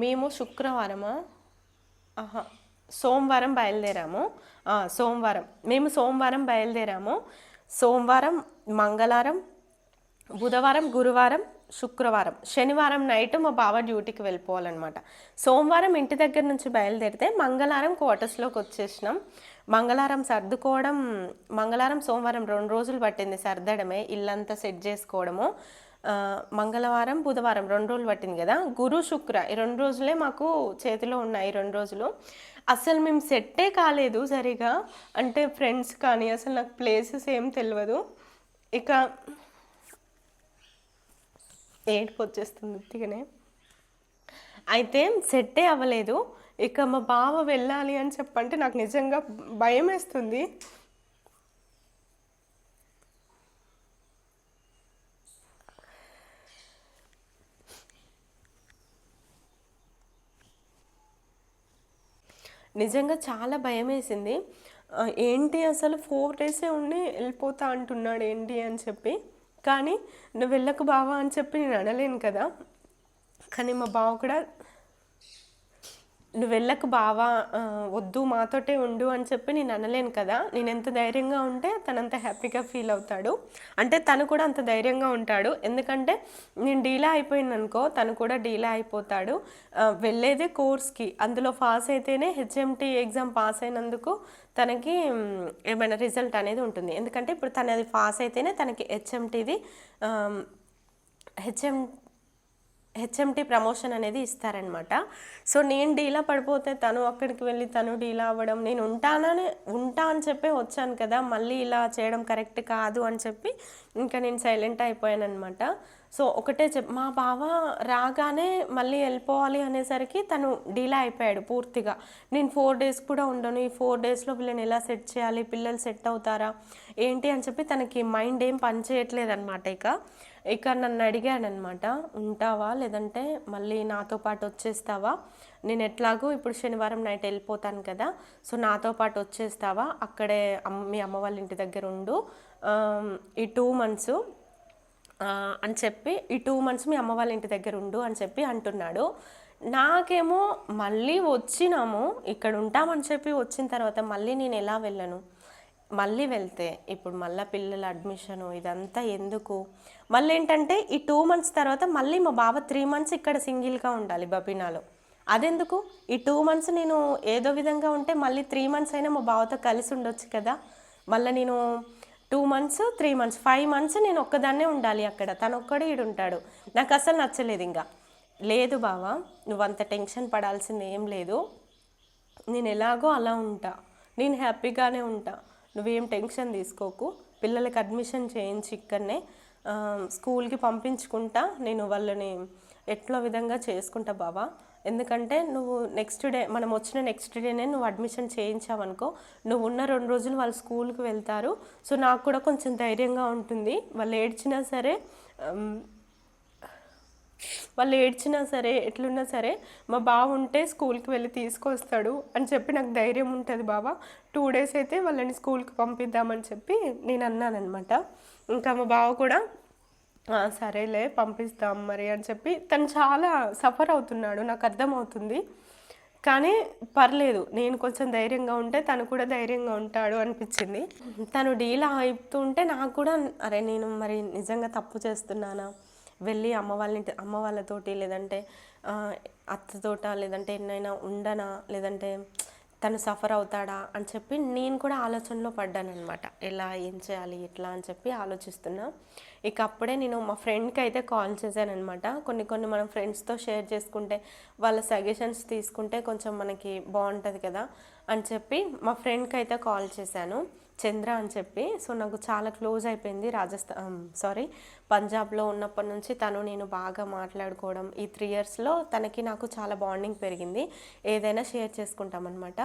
మేము శుక్రవారమా? సోమవారం బయలుదేరాము. సోమవారం. మేము సోమవారం బయలుదేరాము. సోమవారం మంగళవారం బుధవారం గురువారం శుక్రవారం. శనివారం నైట్ మా బావ డ్యూటీకి వెళ్ళిపోవాలన్నమాట. సోమవారం ఇంటి దగ్గర నుంచి బయలుదేరితే మంగళవారం క్వార్టర్స్లోకి వచ్చేసినాం. మంగళవారం సర్దుకోవడం మంగళవారం సోమవారం రెండు రోజులు పట్టింది సర్దడమే. ఇల్లంతా సెట్ చేసుకోవడము. మంగళవారం బుధవారం రెండు రోజులు పట్టింది కదా? గురు శుక్ర ఈ రెండు రోజులే మాకు చేతిలో ఉన్నాయి రెండు రోజులు. అసలు మేము సెట్టే కాలేదు సరిగా. అంటే ఫ్రెండ్స్ కానీ అసలు నాకు ప్లేసెస్ ఏం తెలియదు ఇక ఏడుపు వచ్చేస్తుంది ఉత్తిగానే. అయితే సెట్టే అవ్వలేదు. ఇక మా బావ వెళ్ళాలి అని చెప్పంటే నాకు నిజంగా భయం వేస్తుంది నిజంగా చాలా భయం వేసింది ఏంటి అసలు ఫోర్ డేసే ఉండి వెళ్ళిపోతా అంటున్నాడు ఏంటి అని చెప్పి. కానీ నువ్వు వెళ్ళకు బావా అని చెప్పి నేను అనలేను కదా. కానీ మా బావ కూడా నువ్వు వెళ్ళకు బావా వద్దు మాతోటే ఉండు అని చెప్పి నేను అనలేను కదా. నేను ఎంత ధైర్యంగా ఉంటే తనంత హ్యాపీగా ఫీల్ అవుతాడు. అంటే తను కూడా అంత ధైర్యంగా ఉంటాడు. ఎందుకంటే నేను డీలా అయిపోయింది అనుకో తను కూడా డీలా అయిపోతాడు. వెళ్ళేదే కోర్స్కి. అందులో పాస్ అయితేనే హెచ్ఎంటీ ఎగ్జామ్ పాస్ అయినందుకు తనకి ఏమైనా రిజల్ట్ అనేది ఉంటుంది. ఎందుకంటే ఇప్పుడు తను అది పాస్ అయితేనే తనకి హెచ్ఎంటీది హెచ్ఎం హెచ్ఎంటీ ప్రమోషన్ అనేది ఇస్తారనమాట సో నేను డీలా పడిపోతే తను అక్కడికి వెళ్ళి తను డీలా అవ్వడం నేను ఉంటానని ఉంటా అని చెప్పి వచ్చాను కదా మళ్ళీ ఇలా చేయడం కరెక్ట్ కాదు అని చెప్పి ఇంకా నేను సైలెంట్ అయిపోయాను అనమాట సో ఒకటే చెప్ మా బావ రాగానే మళ్ళీ వెళ్ళిపోవాలి అనేసరికి తను డీలా అయిపోయాడు పూర్తిగా. నేను ఫోర్ డేస్ కూడా ఉండను ఈ ఫోర్ డేస్లో వీళ్ళని ఎలా సెట్ చేయాలి పిల్లలు సెట్ అవుతారా ఏంటి అని చెప్పి తనకి మైండ్ ఏం పనిచేయట్లేదు అనమాట ఇక. ఇక నన్ను అడిగాడనమాట ఉంటావా? లేదంటే మళ్ళీ నాతో పాటు వచ్చేస్తావా? నేను ఎట్లాగో ఇప్పుడు శనివారం నైట్ వెళ్ళిపోతాను కదా సో నాతో పాటు వచ్చేస్తావా? అక్కడే అమ్మ మీ అమ్మ వాళ్ళ ఇంటి దగ్గర ఉండు. ఈ టూ మంత్స్ అని చెప్పి ఈ టూ మంత్స్ మీ అమ్మ వాళ్ళ ఇంటి దగ్గర ఉండు అని చెప్పి అంటున్నాడు. నాకేమో మళ్ళీ వచ్చినాము ఇక్కడ ఉంటామని చెప్పి వచ్చిన తర్వాత మళ్ళీ నేను ఎలా వెళ్ళను? మళ్ళీ వెళ్తే ఇప్పుడు మళ్ళీ పిల్లల అడ్మిషను ఇదంతా ఎందుకు? మళ్ళీ ఏంటంటే ఈ టూ మంత్స్ తర్వాత మళ్ళీ మా బావ త్రీ మంత్స్ ఇక్కడ సింగిల్గా ఉండాలి బబినాలో. అదెందుకు? ఈ టూ మంత్స్ నేను ఏదో విధంగా ఉంటే మళ్ళీ త్రీ మంత్స్ అయినా మా బావతో కలిసి ఉండొచ్చు కదా. మళ్ళీ నేను two months three months five months నేను ఒక్కదాన్నే ఉండాలి అక్కడ. తను ఒక్కడే ఈడు ఉంటాడు. నాకు అసలు నచ్చలేదు ఇంకా లేదు బావా నువ్వు అంత టెన్షన్ పడాల్సింది ఏం లేదు. నేను ఎలాగో అలా ఉంటా. నేను హ్యాపీగానే ఉంటా. నువ్వేం టెన్షన్ తీసుకోకు. పిల్లలకి అడ్మిషన్ చేయించి ఇక్కడనే స్కూల్కి పంపించుకుంటా. నేను వాళ్ళని ఎట్లా విధంగా చేసుకుంటా బావా. ఎందుకంటే నువ్వు నెక్స్ట్ డే మనం వచ్చిన నెక్స్ట్ డేనే నువ్వు అడ్మిషన్ చేయించావనుకో నువ్వు ఉన్న రెండు రోజులు వాళ్ళు స్కూల్కి వెళ్తారు. సో నాకు కూడా కొంచెం ధైర్యంగా ఉంటుంది. వాళ్ళు ఏడ్చినా సరే వాళ్ళు ఏడ్చినా సరే ఎట్లున్నా సరే మా బావ ఉంటే స్కూల్కి వెళ్ళి తీసుకొస్తాడు అని చెప్పి నాకు ధైర్యం ఉంటుంది బాబా టూ డేస్ అయితే వాళ్ళని స్కూల్కి పంపిద్దామని చెప్పి నేను అన్నానమాట ఇంకా మా బావ కూడా సరేలే పంపిస్తాం మరి అని చెప్పి తను చాలా సఫర్ అవుతున్నాడు నాకు అర్థమవుతుంది. కానీ పర్లేదు నేను కొంచెం ధైర్యంగా ఉంటే తను కూడా ధైర్యంగా ఉంటాడు అనిపించింది. తను డీల్ అయిపోతుంటే నాకు కూడా అరే నేను మరి నిజంగా తప్పు చేస్తున్నానా? వెళ్ళి అమ్మ వాళ్ళని అమ్మ వాళ్ళతోటి లేదంటే అత్తతోట లేదంటే ఎన్నైనా ఉండనా లేదంటే తను సఫర్ అవుతాడా అని చెప్పి నేను కూడా ఆలోచనలో పడ్డానమాట ఎలా ఏం చేయాలి ఎట్లా అని చెప్పి ఆలోచిస్తున్నా. ఇక అప్పుడే నేను మా ఫ్రెండ్కి అయితే కాల్ చేశానమాట కొన్ని కొన్ని మనం ఫ్రెండ్స్తో షేర్ చేసుకుంటే వాళ్ళ సజెషన్స్ తీసుకుంటే కొంచెం మనకి బాగుంటుంది కదా అని చెప్పి మా ఫ్రెండ్కి అయితే కాల్ చేశాను. చంద్ర అని చెప్పి. సో నాకు చాలా క్లోజ్ అయిపోయింది రాజస్థాన్ సారీ పంజాబ్లో ఉన్నప్పటి నుంచి తను నేను బాగా మాట్లాడుకోవడం ఈ త్రీ ఇయర్స్లో తనకి నాకు చాలా బాండింగ్ పెరిగింది. ఏదైనా షేర్ చేసుకుంటామన్నమాట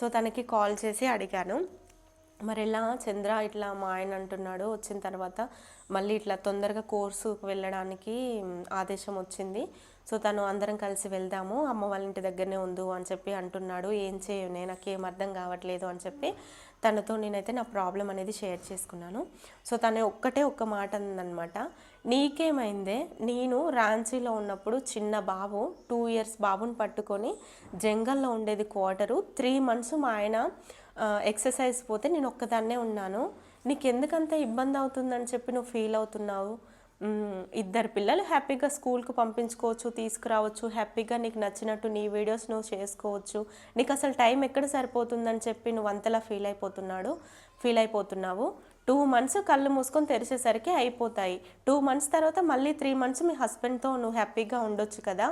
సో తనకి కాల్ చేసి అడిగాను. మరి ఇలా చంద్ర ఇట్లా మా ఆయన అంటున్నాడు వచ్చిన తర్వాత మళ్ళీ ఇట్లా తొందరగా కోర్సుకు వెళ్ళడానికి ఆదేశం వచ్చింది. సో తను అందరం కలిసి వెళ్దాము అమ్మ వాళ్ళ ఇంటి దగ్గరనే ఉండు అని చెప్పి అంటున్నాడు. ఏం చేయనే నాకు ఏం అర్థం కావట్లేదు అని చెప్పి తనతో నేనైతే నా ప్రాబ్లం అనేది షేర్ చేసుకున్నాను. సో తను ఒక్కటే ఒక్క మాట అందనమాట నీకేమైందే? నేను రాంచీలో ఉన్నప్పుడు చిన్న బాబు టూ ఇయర్స్ బాబుని పట్టుకొని జంగల్లో ఉండేది క్వార్టరు. త్రీ మంత్స్ మా ఆయన ఎక్సర్సైజ్ పోతే నేను ఒక్కదాన్నే ఉన్నాను. నీకెందుకంత ఇబ్బంది అవుతుందని చెప్పి నువ్వు ఫీల్ అవుతున్నావు? ఇద్దరు పిల్లలు హ్యాపీగా స్కూల్కి పంపించుకోవచ్చు తీసుకురావచ్చు హ్యాపీగా నీకు నచ్చినట్టు నీ వీడియోస్ నువ్వు చేసుకోవచ్చు. నీకు అసలు టైం ఎక్కడ సరిపోతుందని చెప్పి నువ్వు అంతలా ఫీల్ అయిపోతున్నాడు ఫీల్ అయిపోతున్నావు. టూ మంత్స్ కళ్ళు మూసుకొని తెరిచేసరికి అయిపోతాయి. టూ మంత్స్ తర్వాత మళ్ళీ త్రీ మంత్స్ మీ హస్బెండ్తో నువ్వు హ్యాపీగా ఉండొచ్చు కదా.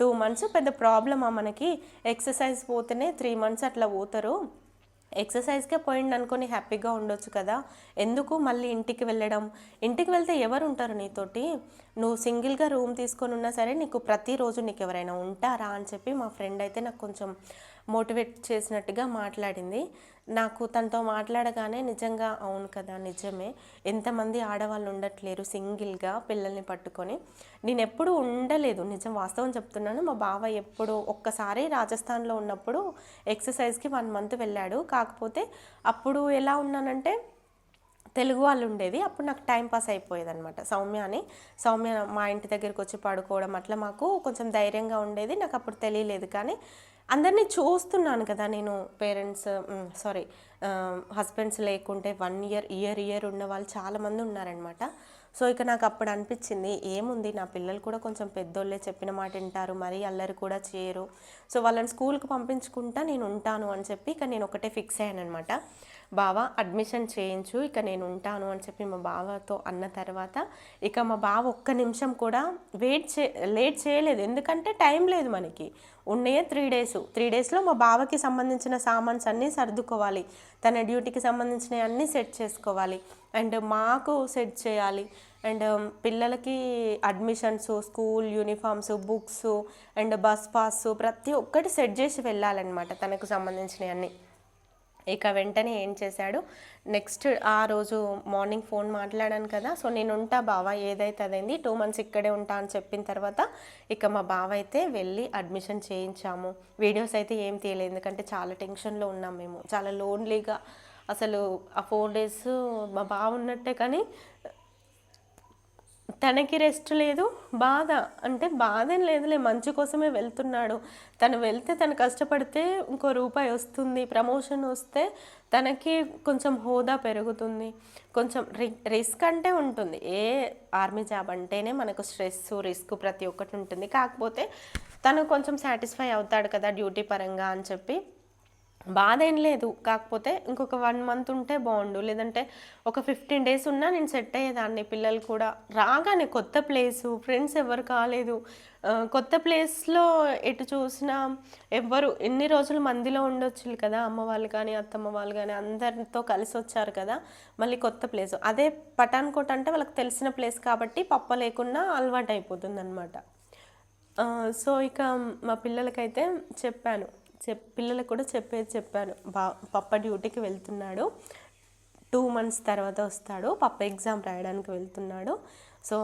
టూ మంత్స్ పెద్ద ప్రాబ్లమా మనకి. ఎక్సర్సైజ్ పోతేనే త్రీ మంత్స్ అట్లా పోతారు. ఎక్సర్సైజ్కే పోయింది అనుకొని హ్యాపీగా ఉండొచ్చు కదా. ఎందుకు మళ్ళీ ఇంటికి వెళ్ళడం? ఇంటికి వెళ్తే ఎవరు ఉంటారు నీతోటి? నువ్వు సింగిల్గా రూమ్ తీసుకొని ఉన్నా సరే నీకు ప్రతిరోజు నీకు ఎవరైనా ఉంటారా అని చెప్పి మా ఫ్రెండ్ అయితే నాకు కొంచెం మోటివేట్ చేసినట్టుగా మాట్లాడింది. నాకు తనతో మాట్లాడగానే నిజంగా అవును కదా నిజమే. ఎంతమంది ఆడవాళ్ళు ఉండట్లేరు సింగిల్గా పిల్లల్ని పట్టుకొని. నేను ఎప్పుడూ ఉండలేదు నిజం వాస్తవం చెప్తున్నాను. మా బావ ఎప్పుడు ఒక్కసారి రాజస్థాన్లో ఉన్నప్పుడు ఎక్సర్సైజ్కి వన్ మంత్ వెళ్ళాడు. కాకపోతే అప్పుడు ఎలా ఉన్నానంటే తెలుగు వాళ్ళు ఉండేది. అప్పుడు నాకు టైం పాస్ అయిపోయేది అనమాట సౌమ్య అని. సౌమ్య మా ఇంటి దగ్గరికి వచ్చి పడుకోవడం అట్లా మాకు కొంచెం ధైర్యంగా ఉండేది. నాకు అప్పుడు తెలియలేదు కానీ అందరినీ చూస్తున్నాను కదా నేను పేరెంట్స్ సారీ హస్బెండ్స్ లేకుంటే వన్ ఇయర్ ఇయర్ ఇయర్ ఉన్న వాళ్ళు చాలామంది ఉన్నారనమాట సో ఇక నాకు అప్పుడు అనిపించింది ఏముంది? నా పిల్లలు కూడా కొంచెం పెద్దోళ్ళే చెప్పిన మాట వింటారు మరీ అల్లరి కూడా చేయరు. సో వాళ్ళని స్కూల్కి పంపించుకుంటా నేను ఉంటాను అని చెప్పి ఇక నేను ఒకటే ఫిక్స్ అయ్యాను అనమాట బావ అడ్మిషన్ చేయించు ఇక నేను ఉంటాను అని చెప్పి మా బావతో అన్న తర్వాత ఇక మా బావ ఒక్క నిమిషం కూడా వెయిట్ చే లేట్ చేయలేదు. ఎందుకంటే టైం లేదు మనకి. ఉన్నాయే త్రీ డేస్ త్రీ డేస్లో మా బావకి సంబంధించిన సామాన్స్ అన్నీ సర్దుకోవాలి. తన డ్యూటీకి సంబంధించినవి అన్నీ సెట్ చేసుకోవాలి. అండ్ మాకు సెట్ చేయాలి. అండ్ పిల్లలకి admissions school uniforms books and bus pass ప్రతి ఒక్కటి సెట్ చేసి వెళ్ళాలన్నమాట తనకు సంబంధించినవి అన్నీ. ఇక వెంటనే ఏం చేశాడు? నెక్స్ట్ ఆ రోజు మార్నింగ్ ఫోన్ మాట్లాడాను కదా సో నేను ఉంటా బావ ఏదైతే అదైంది టూ మంత్స్ ఇక్కడే ఉంటా అని చెప్పిన తర్వాత ఇక మా బావ అయితే వెళ్ళి అడ్మిషన్ చేయించాము. వీడియోస్ అయితే ఏం తీయలేదు ఎందుకంటే చాలా టెన్షన్లో ఉన్నాం మేము. చాలా లోన్లీగా అసలు ఆ ఫోర్ డేస్ మా బావ ఉన్నట్టే కానీ తనకి రెస్ట్ లేదు బాధ అంటే బాధ ఏం లేదులే మంచి కోసమే వెళ్తున్నాడు. తను వెళ్తే తను కష్టపడితే ఇంకో రూపాయి వస్తుంది ప్రమోషన్ వస్తే తనకి కొంచెం హోదా పెరుగుతుంది. కొంచెం రి రిస్క్ అంటే ఉంటుంది. ఏ ఆర్మీ జాబ్ అంటేనే మనకు స్ట్రెస్ రిస్క్ ప్రతి ఒక్కటి ఉంటుంది. కాకపోతే తను కొంచెం సాటిస్ఫై అవుతాడు కదా డ్యూటీ పరంగా అని చెప్పి. బాధ ఏం లేదు. కాకపోతే ఇంకొక వన్ మంత్ ఉంటే బాగుండు. లేదంటే ఒక ఫిఫ్టీన్ డేస్ ఉన్నా నేను సెట్ అయ్యేదాన్ని. పిల్లలు కూడా రాగానే కొత్త ప్లేసు ఫ్రెండ్స్ ఎవరు కాలేదు. కొత్త ప్లేస్లో ఎటు చూసినా ఎవ్వరు ఎన్ని రోజులు మందిలో ఉండొచ్చు కదా. అమ్మ వాళ్ళు కానీ అత్తమ్మ వాళ్ళు కానీ అందరితో కలిసి వచ్చారు కదా. మళ్ళీ కొత్త ప్లేస్ అదే పఠాన్కోట్ అంటే వాళ్ళకి తెలిసిన ప్లేస్ కాబట్టి పప్ప లేకున్నా అలవాటు అయిపోతుంది అనమాట సో ఇక మా పిల్లలకైతే చెప్పాను. చెప్ పిల్లలకు కూడా చెప్పేది చెప్పాను బా పప్ప డ్యూటీకి వెళ్తున్నాడు. టూ మంత్స్ తర్వాత వస్తాడు. పప్ప ఎగ్జామ్ రాయడానికి వెళ్తున్నాడు. సో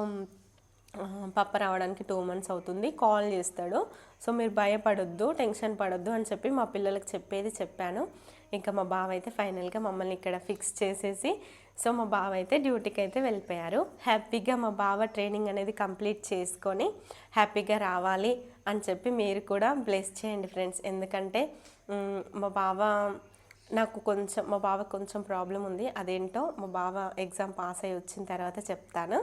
పప్ప రావడానికి టూ మంత్స్ అవుతుంది. కాల్ చేస్తాడు. సో మీరు భయపడొద్దు టెన్షన్ పడొద్దు అని చెప్పి మా పిల్లలకు చెప్పేది చెప్పాను. ఇంకా మా బావ అయితే ఫైనల్గా మమ్మల్ని ఇక్కడ ఫిక్స్ చేసేసి సో మా బావ అయితే డ్యూటీకి అయితే వెళ్ళిపోయారు. హ్యాపీగా మా బావ ట్రైనింగ్ అనేది కంప్లీట్ చేసుకొని హ్యాపీగా రావాలి. అని చెప్పి మీరు కూడా బ్లెస్ చేయండి ఫ్రెండ్స్ ఎందుకంటే మా బావ నాకు కొంచెం మా బావ కొంచెం ప్రాబ్లం ఉంది. అదేంటో మా బావ ఎగ్జామ్ పాస్ అయ్యి వచ్చిన తర్వాత చెప్తాను.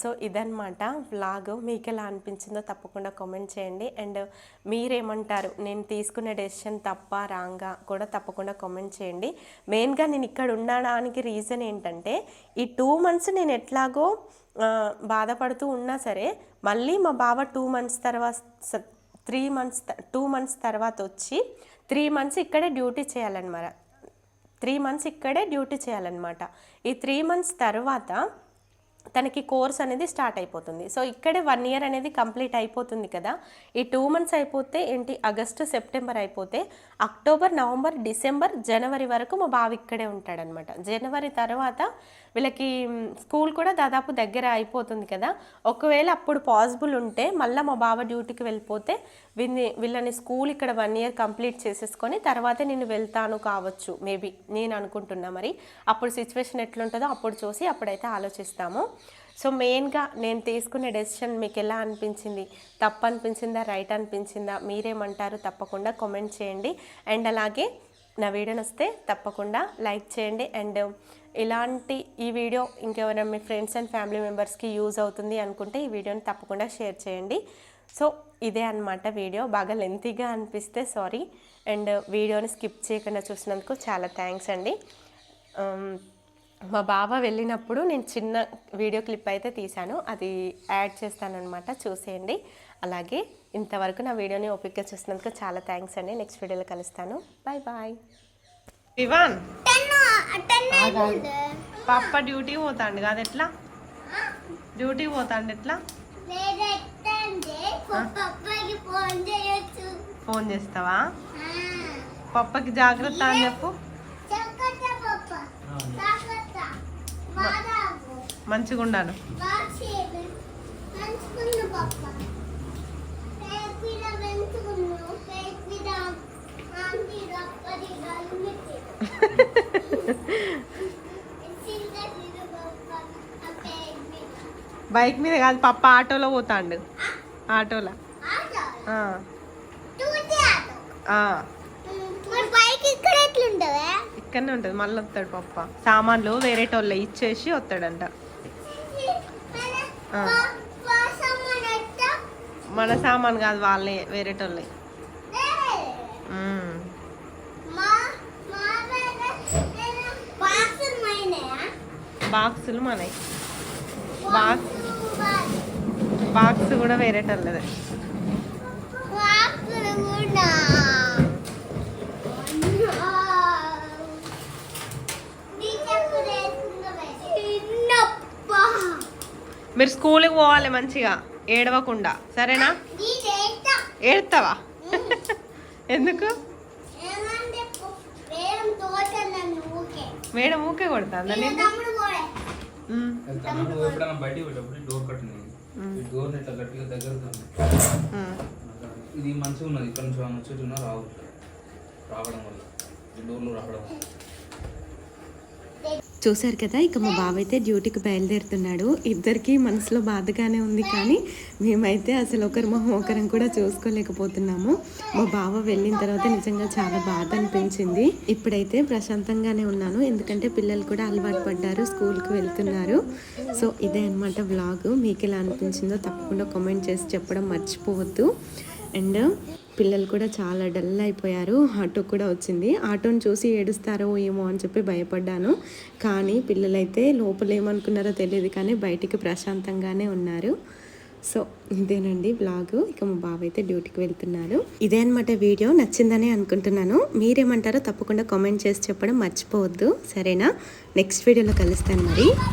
సో ఇదనమాట వ్లాగ్ మీకు ఎలా అనిపించిందో తప్పకుండా కామెంట్ చేయండి. అండ్ మీరేమంటారు? నేను తీసుకున్న డెసిషన్ తప్ప రాంగా కూడా తప్పకుండా కామెంట్ చేయండి. మెయిన్గా నేను ఇక్కడ ఉండడానికి రీజన్ ఏంటంటే ఈ టూ మంత్స్ నేను ఎట్లాగో బాధపడుతూ ఉన్నా సరే మళ్ళీ మా బావ టూ మంత్స్ తర్వాత త్రీ మంత్స్ టూ మంత్స్ తర్వాత వచ్చి త్రీ మంత్స్ ఇక్కడే డ్యూటీ చేయాలన్నమాట. త్రీ మంత్స్ ఇక్కడే డ్యూటీ చేయాలన్నమాట. ఈ త్రీ మంత్స్ తర్వాత తనకి కోర్స్ అనేది స్టార్ట్ అయిపోతుంది. సో ఇక్కడే వన్ ఇయర్ అనేది కంప్లీట్ అయిపోతుంది కదా. ఈ టూ మంత్స్ అయిపోతే ఏంటి? ఆగస్టు సెప్టెంబర్ అయిపోతే అక్టోబర్ నవంబర్ డిసెంబర్ జనవరి వరకు మా బావ ఇక్కడే ఉంటాడనమాట. జనవరి తర్వాత వీళ్ళకి స్కూల్ కూడా దాదాపు దగ్గర అయిపోతుంది కదా. ఒకవేళ అప్పుడు పాసిబుల్ ఉంటే మళ్ళీ మా బావ డ్యూటీకి వెళ్ళిపోతే వీళ్ళని వీళ్ళని స్కూల్ ఇక్కడ వన్ ఇయర్ కంప్లీట్ చేసేసుకొని తర్వాతే నేను వెళ్తాను కావచ్చు. మేబీ నేను అనుకుంటున్నా మరి. అప్పుడు సిచ్యువేషన్ ఎట్లుంటుందో అప్పుడు చూసి అప్పుడైతే ఆలోచిస్తాము. సో మెయిన్గా నేను తీసుకునే డెసిషన్ మీకు ఎలా అనిపించింది? తప్పు అనిపించిందా రైట్ అనిపించిందా? మీరేమంటారు? తప్పకుండా కామెంట్ చేయండి. అండ్ అలాగే నా వీడియో నచ్చితే తప్పకుండా లైక్ చేయండి. అండ్ ఇలాంటి ఈ వీడియో ఇంకెవరైనా మీ ఫ్రెండ్స్ అండ్ ఫ్యామిలీ మెంబర్స్కి యూజ్ అవుతుంది అనుకుంటే ఈ వీడియోని తప్పకుండా షేర్ చేయండి. సో ఇదే అన్నమాట వీడియో. బాగా లెంతీగా అనిపిస్తే సారీ. అండ్ వీడియోని స్కిప్ చేయకుండా చూసినందుకు చాలా థ్యాంక్స్ అండి. మా బావ వెళ్ళినప్పుడు నేను చిన్న వీడియో క్లిప్ అయితే తీశాను. అది యాడ్ చేస్తానన్నమాట. చూసేయండి. అలాగే ఇంతవరకు నా వీడియోని ఓపిక్గా చూసినందుకు చాలా థ్యాంక్స్ అండి. నెక్స్ట్ వీడియోలో కలుస్తాను. బాయ్ బాయ్ వివాన్ పాప డ్యూటీ పోతాండు కాదు ఎట్లా? డ్యూటీ పోతాండు ఎట్లా? ఫోన్ చేస్తావా? పప్పకి జాగ్రత్త అని చెప్పు చక్కట పప్ప జాగ్రత్త బాదాపు మంచిగా మీద బైక్ మీద కాదు పప్ప ఆటోలో పోతాండు. ఆటోలో. బైక్ ఇక్కడ ఎట్లుంటవే ఇక్కడనే ఉంటుంది. మళ్ళీ వస్తాడు పప్ప. సామాన్లు వేరే టోళ్ళ ఇచ్చేసి వస్తాడంట. మన సామాన్ కాదు వాళ్ళే వేరే టోళ్ళే బాక్సులు మనవి బాక్స్ బాక్స్ కూడా వేరేటోళ్ళదే. మీరు స్కూల్కి పోవాలి మంచిగా ఏడవకుండా. సరేనా? ఏడతావా? ఎందుకు? మేడం ఊకే కొడతా ఇది మంచిగా ఉన్నది ఇక్కడ నుంచి ఆమె వచ్చేటి రావడం వల్ల. ఈ డోర్లు రావడం వల్ల. చూశారు కదా ఇక మా బావ అయితే డ్యూటీకి బయలుదేరుతున్నాడు. ఇద్దరికి మనసులో బాధగానే ఉంది కానీ మేమైతే అసలు ఒకరి మొహం ఒకరం కూడా చూసుకోలేకపోతున్నాము. మా బావ వెళ్ళిన తర్వాత నిజంగా చాలా బాధ అనిపించింది. ఇప్పుడైతే ప్రశాంతంగానే ఉన్నాను. ఎందుకంటే పిల్లలు కూడా అలవాటు పడ్డారు స్కూల్కి వెళ్తున్నారు. సో ఇదే అనమాట వ్లాగ్. మీకు ఎలా అనిపించిందో తప్పకుండా కామెంట్ చేసి చెప్పడం మర్చిపోవద్దు. అండ్ పిల్లలు కూడా చాలా డల్ అయిపోయారు. ఆటో కూడా వచ్చింది. ఆటోని చూసి ఏడుస్తారో ఏమో అని చెప్పి భయపడ్డాను. కానీ పిల్లలైతే లోపల ఏమనుకున్నారో తెలియదు కానీ బయటికి ప్రశాంతంగానే ఉన్నారు. సో ఇదేనండి బ్లాగ్ ఇక మా బాబు అయితే డ్యూటీకి వెళ్తున్నారు ఇదే అనమాట వీడియో. నచ్చిందని అనుకుంటున్నాను. మీరేమంటారో తప్పకుండా కామెంట్ చేసి చెప్పడం మర్చిపోవద్దు. సరేనా? నెక్స్ట్ వీడియోలో కలుస్తాను మరి.